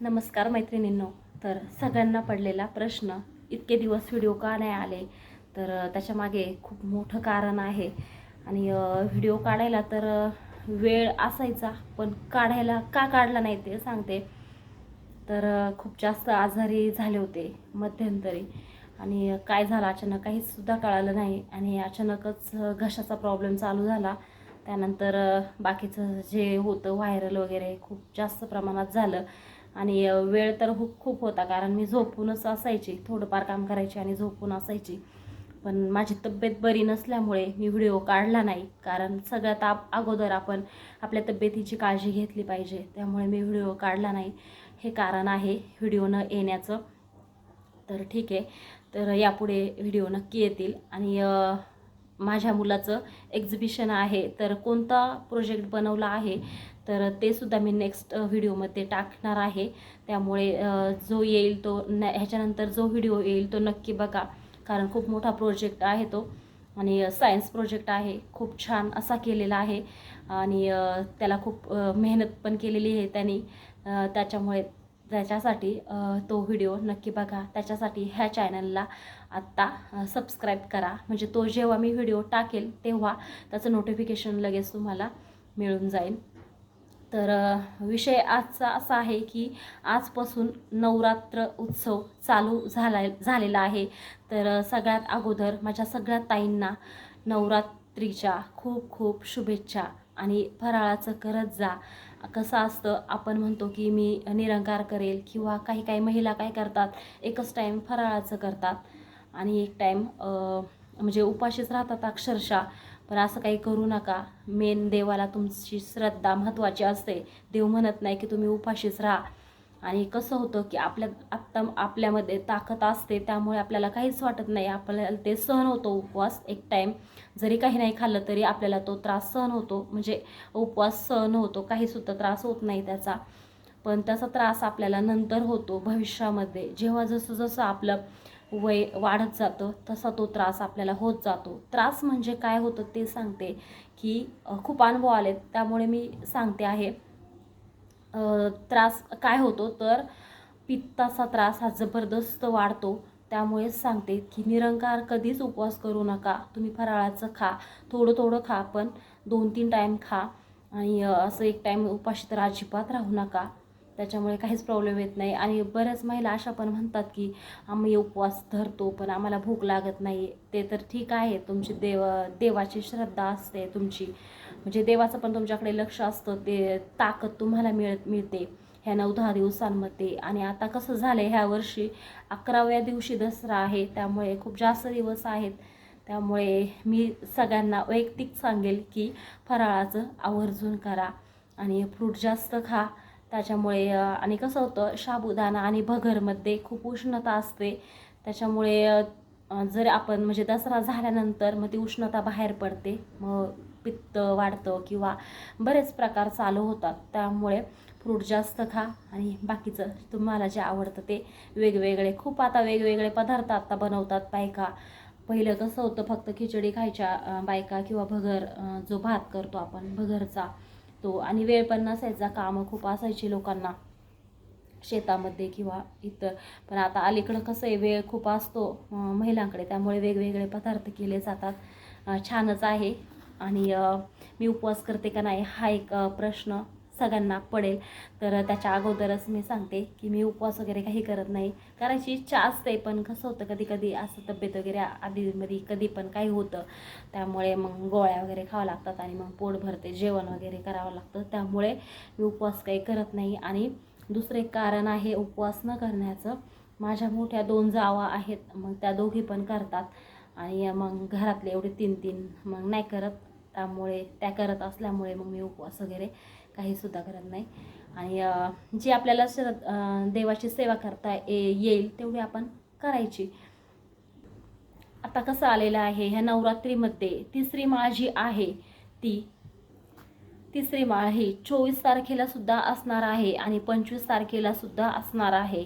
नमस्कार मैत्रिणींनो. तर सगळ्यांना पडलेला प्रश्न इतके दिवस व्हिडिओ का नाही आले? तर त्याच्यामागे खूप मोठं कारण आहे. आणि व्हिडिओ काढायला तर वेळ असायचा पण काढायला का काढला नाही ते सांगते. तर खूप जास्त आजारी झाले होते मध्यंतरी. आणि काय झालं अचानक काहीच सुद्धा कळालं नाही. आणि अचानकच घशाचा प्रॉब्लेम चालू झाला. त्यानंतर बाकीचं जे होतं व्हायरल वगैरे खूप जास्त प्रमाणात झालं. आणि वेळ तर खूप खूप होता कारण मी झोपूनच असायची थोडंफार काम करायची आणि झोपून असायची. पण माझी तब्येत बरी नसल्यामुळे मी व्हिडिओ काढला नाही कारण सगळ्यात आप अगोदर आपण आपल्या तब्येतीची काळजी घेतली पाहिजे त्यामुळे मी व्हिडिओ काढला नाही. हे कारण आहे व्हिडिओ न येण्याचं. तर ठीक आहे तर यापुढे व्हिडिओ नक्की येतील. आणि माझ्या मुलाचं एक्झिबिशन आहे तर कोणता प्रोजेक्ट बनवला आहे तर ते सुद्धा मी नेक्स्ट व्हिडिओमध्ये टाकणार आहे. त्यामुळे जो येईल तो न ह्याच्यानंतर जो व्हिडिओ येईल तो नक्की बघा. कारण खूप मोठा प्रोजेक्ट आहे तो. आणि सायन्स प्रोजेक्ट आहे. खूप छान असा केलेला आहे. आणि त्याला खूप मेहनत पण केलेली आहे त्यांनी. त्याच्यामुळे त्याच्यासाठी तो व्हिडिओ नक्की बघा. त्याच्यासाठी ह्या चॅनलला आत्ता सबस्क्राईब करा. म्हणजे तो जेव्हा मी व्हिडिओ टाकेल तेव्हा त्याचं नोटिफिकेशन लगेच तुम्हाला मिळून जाईल. तर विषय आजचा असा आहे की आजपासून नवरात्र उत्सव चालू झाला झालेला आहे. तर सगळ्यात अगोदर माझ्या सगळ्या ताईंना नवरात्रीच्या खूप खूप शुभेच्छा आणि फराळाचं करत जा. कसं असतं आपण म्हणतो की मी निरंकार करेल किंवा काही काही महिला काय करतात एकच टाईम फराळाचं करतात आणि एक टाईम म्हणजे उपाशीच राहतात अक्षरशः. पण असं काही करू नका. मेन देवाला तुमची श्रद्धा महत्त्वाची असते. देव म्हणत नाही की तुम्ही उपाशीच राहा. आणि कसं होतं की आपल्या आत्ता आपल्यामध्ये ताकद असते त्यामुळे आपल्याला काहीच वाटत नाही. आपल्याला ते सहन होतो उपवास एक टाईम जरी काही नाही खाल्लं तरी आपल्याला तो त्रास सहन होतो. म्हणजे उपवास सहन होतो. काहीसुद्धा त्रास होत नाही त्याचा. पण त्याचा त्रास आपल्याला नंतर होतो भविष्यामध्ये. जेव्हा जसं जसं आपलं वय वाढत जातं तसा तो त्रास आपल्याला होत जातो. त्रास म्हणजे काय होतं ते सांगते की खूप अनुभव आलेत त्यामुळे मी सांगते आहे. त्रास काय होतो तर पित्ताचा त्रास हा जबरदस्त वाढतो. त्यामुळेच सांगते की निरंकार कधीच उपवास करू नका. तुम्ही फराळाचं खा थोडं थोडं खा पण दोन तीन टाईम खा. आणि असं एक टाईम उपाशी तर अजिबात राहू नका. त्याच्यामुळे काहीच प्रॉब्लेम येत नाही. आणि बऱ्याच महिला अशा पण म्हणतात की आम्ही उपवास धरतो पण आम्हाला भूक लागत नाही. ते तर ठीक आहे. तुमची देव देवाची श्रद्धा असते तुमची. म्हणजे देवाचं पण तुमच्याकडे लक्ष असतं. ते ताकद तुम्हाला मिळत मिळते ह्या नऊ दहा दिवसांमध्ये. आणि आता कसं झालं आहे ह्या वर्षी अकराव्या दिवशी दसरा आहे. त्यामुळे खूप जास्त दिवस आहेत. त्यामुळे मी सगळ्यांना वैयक्तिक सांगेल की फराळाचं आवर्जून करा. आणि फ्रूट जास्त खा. त्याच्यामुळे आणि कसं होतं साबुदाणा आणि भगरमध्ये खूप उष्णता असते. त्याच्यामुळे जर आपण म्हणजे दसरा झाल्यानंतर मग ती उष्णता बाहेर पडते. मग पित्त वाढतं किंवा बरेच प्रकार चालू होतात. त्यामुळे फ्रूट जास्त खा आणि बाकीचं तुम्हाला जे आवडतं ते वेगवेगळे खूप आता वेगवेगळे पदार्थ आता बनवतात बायका. पहिलं कसं होतं फक्त खिचडी खायच्या बायका किंवा भगर जो भात करतो आपण भगरचा तो आणि वेळ पण नसायचा कामं खूप असायची लोकांना. शेतामध्ये किंवा इतर पण आता अलीकडं कसं आहे वेळ खूप असतो महिलांकडे. त्यामुळे वेगवेगळे पदार्थ केले जातात. छानच आहे. आणि मी उपवास करते का नाही हा एक प्रश्न सगळ्यांना पडेल. तर त्याच्या अगोदरच मी सांगते की मी उपवास वगैरे काही करत नाही. करायची इच्छा असते पण कसं होतं कधी कधी असं तब्येत वगैरे आधीमध्ये कधी पण काही होतं. त्यामुळे मग गोळ्या वगैरे खावं लागतात आणि मग पोट भरते जेवण वगैरे करावं लागतं. त्यामुळे मी उपवास काही करत नाही. आणि दुसरं एक कारण आहे उपवास न करण्याचं. माझ्या मोठ्या दोन जावा आहेत मग त्या दोघी पण करतात. आणि मग घरातले एवढे तीन तीन मग नाही करत. त्यामुळे त्या करत असल्यामुळे मग मी उपवास वगैरे काहीसुद्धा करत नाही. आणि जी आपल्याला देवाची सेवा करता ये येईल तेवढी आपण करायची. आता कसं आलेलं आहे ह्या नवरात्रीमध्ये तिसरी माळ जी आहे ती तिसरी माळ ही चोवीस तारखेला सुद्धा असणार आहे आणि पंचवीस तारखेला सुद्धा असणार आहे.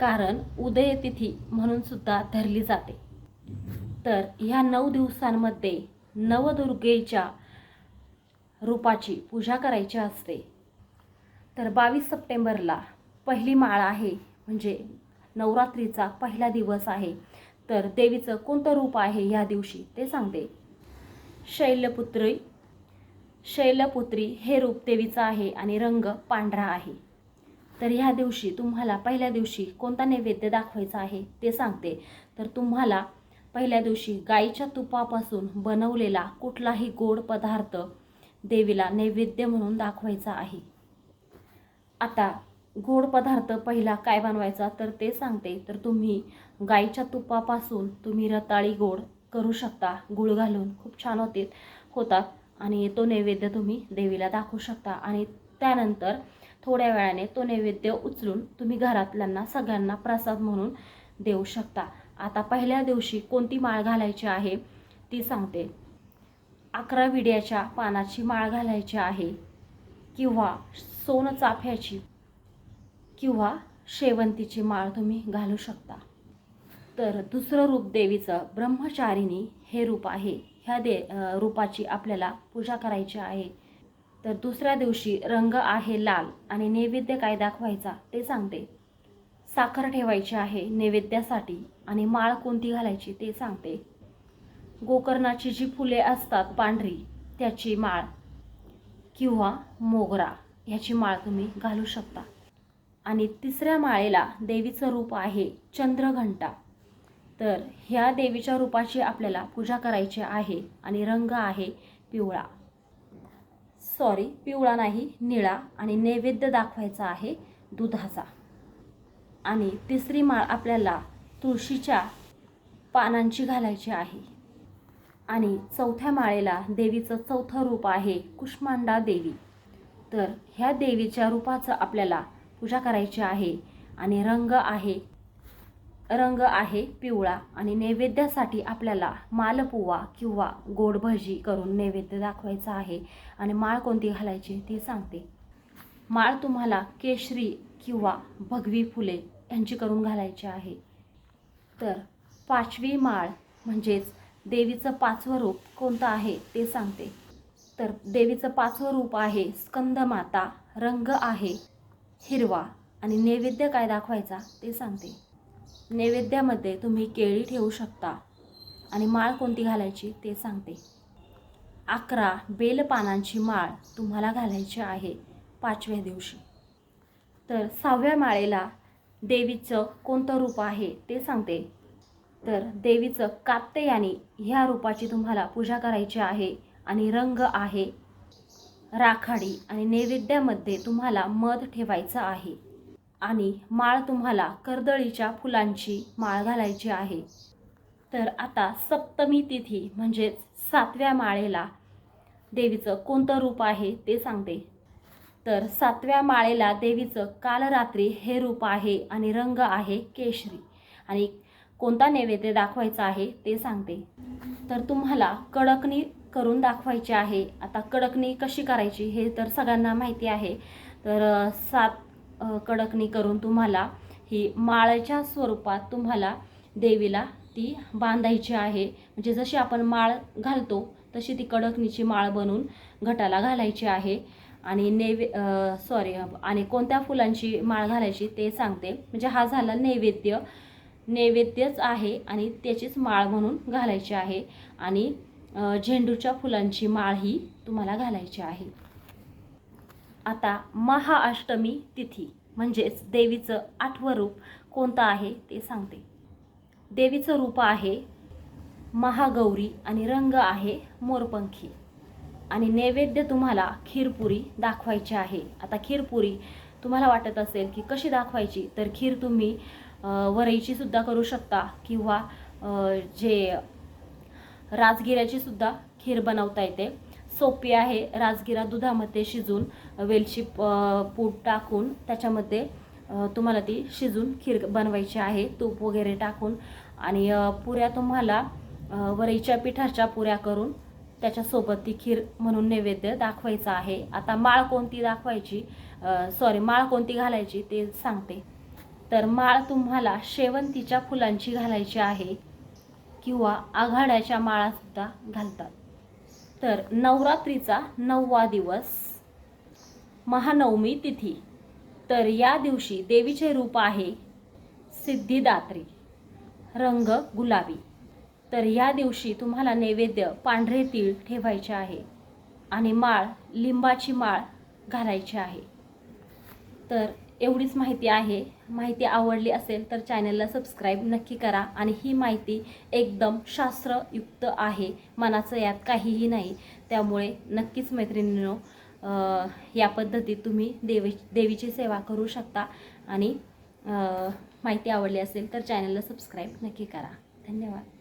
कारण उदय तिथी म्हणून सुद्धा धरली जाते. तर ह्या नऊ दिवसांमध्ये नवदुर्गेच्या रूपाची पूजा करायची असते. तर बावीस सप्टेंबरला पहिली माळ आहे म्हणजे नवरात्रीचा पहिला दिवस आहे. तर देवीचं कोणतं रूप आहे ह्या दिवशी ते सांगते. शैलपुत्री शैलपुत्री हे रूप देवीचं आहे आणि रंग पांढरा आहे. तर ह्या दिवशी तुम्हाला पहिल्या दिवशी कोणता नैवेद्य दाखवायचा आहे ते सांगते. तर तुम्हाला पहिल्या दिवशी गाईच्या तुपापासून बनवलेला कुठलाही गोड पदार्थ देवीला नैवेद्य म्हणून दाखवायचा आहे. आता गोड पदार्थ पहिला काय बनवायचा तर ते सांगते. तर तुम्ही गाईच्या तुपापासून तुम्ही रताळी गोड करू शकता. गुळ घालून खूप छान होते होतात आणि तो नैवेद्य तुम्ही देवीला दाखवू शकता. आणि त्यानंतर थोड्या वेळाने तो नैवेद्य उचलून तुम्ही घरातल्यांना सगळ्यांना प्रसाद म्हणून देऊ शकता. आता पहिल्या दिवशी कोणती माळ घालायची आहे ती सांगते. अकरा विड्याच्या पानाची माळ घालायची आहे किंवा सोन चाफ्याची किंवा शेवंतीची माळ तुम्ही घालू शकता. तर दुसरं रूप देवीचं ब्रह्मचारिणी हे रूप आहे. ह्या दे रूपाची आपल्याला पूजा करायची आहे. तर दुसऱ्या दिवशी रंग आहे लाल आणि नैवेद्य काय दाखवायचा ते सांगते. साखर ठेवायची आहे नैवेद्यासाठी आणि माळ कोणती घालायची ते सांगते. गोकर्णाची जी फुले असतात पांढरी त्याची माळ किंवा मोगरा ह्याची माळ तुम्ही घालू शकता. आणि तिसऱ्या माळेला देवीचं रूप आहे चंद्रघंटा. तर ह्या देवीच्या रूपाची आपल्याला पूजा करायची आहे आणि रंग आहे पिवळा. सॉरी पिवळा नाही निळा आणि नैवेद्य दाखवायचा आहे दुधाचा. आणि तिसरी माळ आपल्याला तुळशीच्या पानांची घालायची आहे. आणि चौथ्या माळेला देवीचं चौथं रूप आहे कुष्मांडा देवी. तर ह्या देवीच्या रूपाचं आपल्याला पूजा करायची आहे आणि रंग आहे रंग आहे पिवळा आणि नैवेद्यासाठी आपल्याला मालपुवा किंवा गोड भजी करून नैवेद्य दाखवायचा आहे आणि माळ कोणती घालायची ती सांगते. माळ तुम्हाला केशरी किंवा भगवी फुले यांची करून घालायची आहे. तर पाचवी माळ म्हणजेच देवीचं पाचवं रूप कोणतं आहे ते सांगते. तर देवीचं पाचवं रूप आहे स्कंदमाता रंग आहे हिरवा आणि नैवेद्य काय दाखवायचा ते सांगते. नैवेद्यामध्ये तुम्ही केळी ठेवू शकता आणि माळ कोणती घालायची ते सांगते. अकरा बेलपानांची माळ तुम्हाला घालायची आहे पाचव्या दिवशी. तर सहाव्या माळेला देवीचं कोणतं रूप आहे ते सांगते. तर देवीचं कात्यायनी ह्या रूपाची तुम्हाला पूजा करायची आहे आणि रंग आहे. राखाडी आणि नैवेद्यामध्ये तुम्हाला मध ठेवायचं आहे. आणि माळ तुम्हाला कर्दळीच्या फुलांची माळ घालायची आहे. तर आता सप्तमी तिथी म्हणजेच सातव्या माळेला देवीचं कोणतं रूप आहे ते सांगते. तर सातव्या माळेला देवीचं काल रात्री हे रूप आहे आणि रंग आहे केशरी. आणि कोणता नैवेद्य दाखवायचा आहे ते सांगते. तर तुम्हाला कडकणी करून दाखवायची आहे. आता कडकणी कशी करायची हे तर सगळ्यांना माहिती आहे. तर सात कडकणी करून तुम्हाला ही माळच्या स्वरूपात तुम्हाला देवीला ती बांधायची आहे. म्हणजे जशी आपण माळ घालतो तशी ती कडकणीची माळ बनवून घटाला घालायची आहे. आणि नैवे सॉरी आणि कोणत्या फुलांची माळ घालायची ते सांगते. म्हणजे हा झाला नैवेद्य. नैवेद्यच आहे आणि त्याचीच माळ म्हणून घालायची आहे. आणि झेंडूच्या फुलांची माळ ही तुम्हाला घालायची आहे. आता महाअष्टमी तिथी म्हणजेच देवीचं आठवं रूप कोणतं आहे ते सांगते. देवीचं रूप आहे महागौरी आणि रंग आहे मोरपंखी. आणि नैवेद्य तुम्हाला खीरपुरी दाखवायची आहे. आता खीरपुरी तुम्हाला वाटत असेल की कशी दाखवायची? तर खीर तुम्ही वरईची सुद्धा करू शकता किंवा जे राजगिऱ्याची सुद्धा खीर बनवता येते. सोपी आहे राजगिरा दुधामध्ये शिजून वेलची पूड टाकून त्याच्यामध्ये तुम्हाला ती शिजून खीर बनवायची आहे. तूप वगैरे टाकून आणि पुऱ्या तुम्हाला वरईच्या पिठाच्या पुऱ्या करून त्याच्यासोबत ती खीर म्हणून नैवेद्य दाखवायचा आहे. आता माळ कोणती दाखवायची? सॉरी माळ कोणती घालायची ते सांगते. तर माळ तुम्हाला शेवंतीच्या फुलांची घालायची आहे किंवा आघाड्याच्या माळासुद्धा घालतात. तर नवरात्रीचा नववा दिवस महानवमी तिथी. तर या दिवशी देवीचे रूप आहे सिद्धिदात्री रंग गुलाबी. तर या दिवशी तुम्हाला नैवेद्य पांढरे तीळ ठेवायचे आहे आणि माळ लिंबाची माळ घालायची आहे. तर एवढीच माहिती आहे. माहिती आवडली असेल तर चॅनलला सबस्क्राईब नक्की करा आणि ही माहिती एकदम शास्त्रयुक्त आहे. मनाचं यात काहीही नाही. त्यामुळे नक्कीच मैत्रिणींनो या पद्धतीत तुम्ही देवी देवीची सेवा करू शकता आणि माहिती आवडली असेल तर चॅनलला सबस्क्राईब नक्की करा. धन्यवाद.